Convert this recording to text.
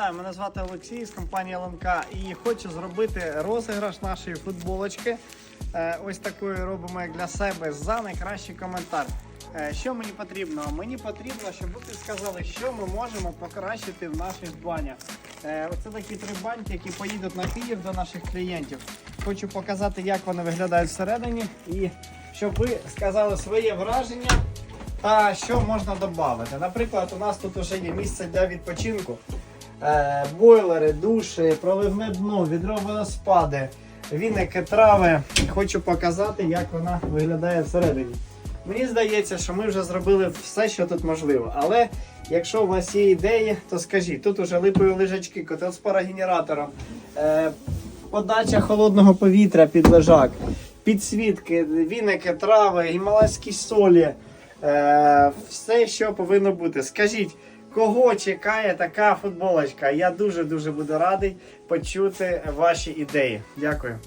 Вітаю, мене звати Олексій з компанії ЛНК і хочу зробити розіграш нашої футболочки. Е, Ось такої робимо як для себе за найкращий коментар. Е, Що мені потрібно? Мені потрібно, щоб ви сказали, що ми можемо покращити в наших банях. Е, Оце такі три баньки, які поїдуть на Київ до наших клієнтів. Хочу показати, як вони виглядають всередині, і щоб ви сказали своє враження та що можна додати. Наприклад, у нас тут вже є місце для відпочинку. Е, бойлери, душі, проливне дно, відро водоспади, віники, трави. Хочу показати, як вона виглядає всередині. Мені здається, що ми вже зробили все, що тут можливо. Але якщо у вас є ідеї, то скажіть, тут уже липові лежачки, котел з парогенератором, е, подача холодного повітря під лежак, підсвітки, віники, трави, гімалайські солі. Е, все, що повинно бути. Скажіть, кого чекає така футболочка? Я дуже дуже буду радий почути ваші ідеї. Дякую.